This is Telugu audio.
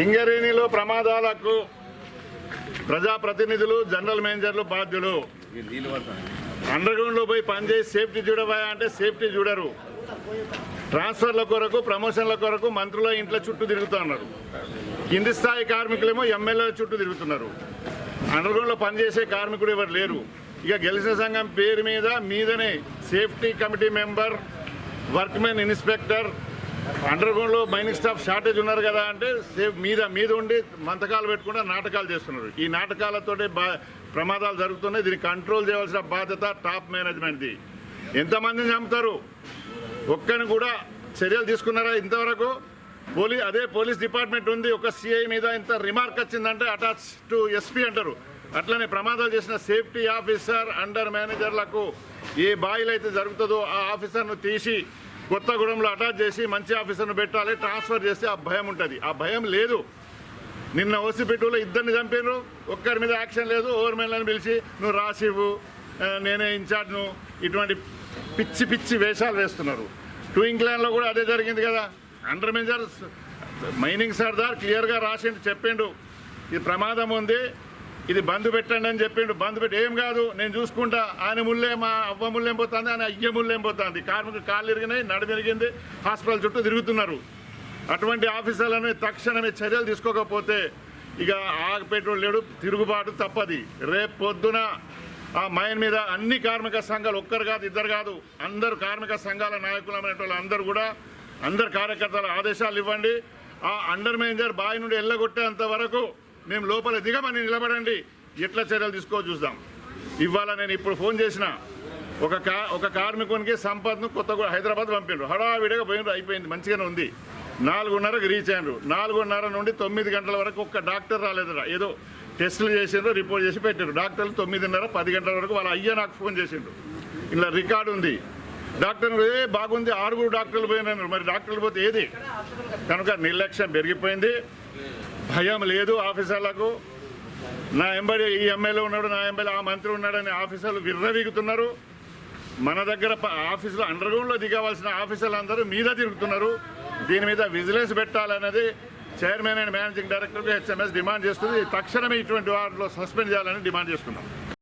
సింగరేణిలో ప్రమాదాలకు ప్రజాప్రతినిధులు జనరల్ మేనేజర్లు బాధ్యులు. అండర్ గ్రౌండ్లో పోయి పనిచేసి సేఫ్టీ చూడవా అంటే సేఫ్టీ చూడరు. ట్రాన్స్ఫర్ల కొరకు ప్రమోషన్ల కొరకు మంత్రుల ఇంట్లో చుట్టూ తిరుగుతున్నారు కింది స్థాయి కార్మికులేమో ఎమ్మెల్యేల చుట్టూ తిరుగుతున్నారు. అండర్ పనిచేసే కార్మికుడు ఎవరు లేరు. ఇక గెలిచిన సంఘం పేరు మీద మీదనే safety committee member workmen inspector under గ్రౌండ్లో మైనింగ్ స్టాఫ్ షార్టేజ్ ఉన్నారు కదా అంటే సేఫ్ మీద మీద ఉండి మంతకాలు పెట్టుకుంటే నాటకాలు చేస్తున్నారు. ఈ నాటకాలతోటే బా ప్రమాదాలు జరుగుతున్నాయి. దీన్ని కంట్రోల్ చేయవలసిన బాధ్యత టాప్ మేనేజ్మెంట్ది. ఎంతమందిని చంపుతారు? ఒక్కని కూడా చర్యలు తీసుకున్నారా ఇంతవరకు? పోలీస్ అదే పోలీస్ డిపార్ట్మెంట్ ఉంది ఒక సిఐ మీద ఇంత రిమార్క్ వచ్చిందంటే అటాచ్ టు ఎస్పీ అంటారు. అట్లనే ప్రమాదాలు చేసిన సేఫ్టీ ఆఫీసర్ అండర్ మేనేజర్లకు ఏ బాయిలు అయితే జరుగుతుందో ఆ ఆఫీసర్ను తీసి కొత్తగూడెంలో అటాచ్ చేసి మంచి ఆఫీసర్ను పెట్టాలి ట్రాన్స్ఫర్ చేస్తే ఆ భయం ఉంటుంది. ఆ భయం లేదు. నిన్న ఓసిపెట్టులో ఇద్దరిని చంపారు ఒక్కరి మీద యాక్షన్ లేదు. ఓవర్మెన్లను పిలిచి నువ్వు రాసివు ఆ, నేనే ఇన్ఛార్జ్ను ఇటువంటి పిచ్చి పిచ్చి వేషాలు వేస్తున్నారు. టూ ఇంగ్లాండ్లో కూడా అదే జరిగింది కదా. అండర్ మేజర్ మైనింగ్ సర్దార్ క్లియర్గా రాసిండు చెప్పిండు. ఇది ప్రమాదం ఉంది. ఇది బంద్ పెట్టండి అని చెప్పిండు. బంద్ పెట్టి ఏం కాదు నేను చూసుకుంటా. ఆయన ముళ్ళే మా అవ్వ ముళ్ళేం పోతుంది ఆయన అయ్య ముళ్ళేం పోతుంది. కార్మికులు కాళ్ళు ఇరిగినాయి నడుము హాస్పిటల్ చుట్టూ తిరుగుతున్నారు. అటువంటి ఆఫీసర్లను తక్షణమే చర్యలు తీసుకోకపోతే ఇక ఆగపెట్రోల్ లేడు తిరుగుబాటు తప్పది. రేపు పొద్దున ఆ మైన్ మీద అన్ని కార్మిక సంఘాలు ఒక్కరు కాదు ఇద్దరు కాదు అందరు కార్మిక సంఘాల నాయకులు వాళ్ళు అందరూ కూడా అందరు కార్యకర్తల ఆదేశాలు ఇవ్వండి. ఆ అండర్ మేనేజర్ బాయ్ నుండి ఎల్లగొట్టేంత వరకు మేము లోపల దిగమని నిలబడండి. ఎట్లా చర్యలు తీసుకో చూద్దాం. ఇవాళ నేను ఇప్పుడు ఫోన్ చేసిన ఒక కా ఒక కార్మికునికి సంపదను కొత్తగూడ హైదరాబాద్ పంపిండ్రు హడావిడిగా పోయిండ్రు అయిపోయింది మంచిగానే ఉంది. నాలుగున్నరకు రీచ్ అయినరు. నాలుగున్నర నుండి తొమ్మిది గంటల వరకు ఒక్క డాక్టర్ రాలేదురా. ఏదో టెస్టులు చేసిండ్రు రిపోర్ట్ చేసి పెట్టారు డాక్టర్లు తొమ్మిదిన్నర పది గంటల వరకు వాళ్ళ అయ్యా నాకు ఫోన్ చేసిండు. ఇలా రికార్డు ఉంది. డాక్టర్ ఏ బాగుంది ఆరుగురు డాక్టర్లు పోయినారు. మరి డాక్టర్లు పోతే ఏది? కనుక నిర్లక్ష్యం పెరిగిపోయింది. భయం లేదు ఆఫీసర్లకు. నా ఎంబడి ఈ ఎమ్మెల్యే ఉన్నాడు నా ఎమ్మెల్యే ఆ మంత్రి ఉన్నాడని ఆఫీసర్లు విర్రవీగుతున్నారు. మన దగ్గర ఆఫీసులో అండర్ దిగవలసిన ఆఫీసర్లు అందరూ మీద తిరుగుతున్నారు. దీని మీద విజిలెన్స్ పెట్టాలన్నది చైర్మన్ అండ్ మేనేజింగ్ డైరెక్టర్గా హెచ్ఎంఎస్ డిమాండ్ చేస్తుంది. తక్షణమే ఇటువంటి వాటిలో సస్పెండ్ చేయాలని డిమాండ్ చేస్తున్నాం.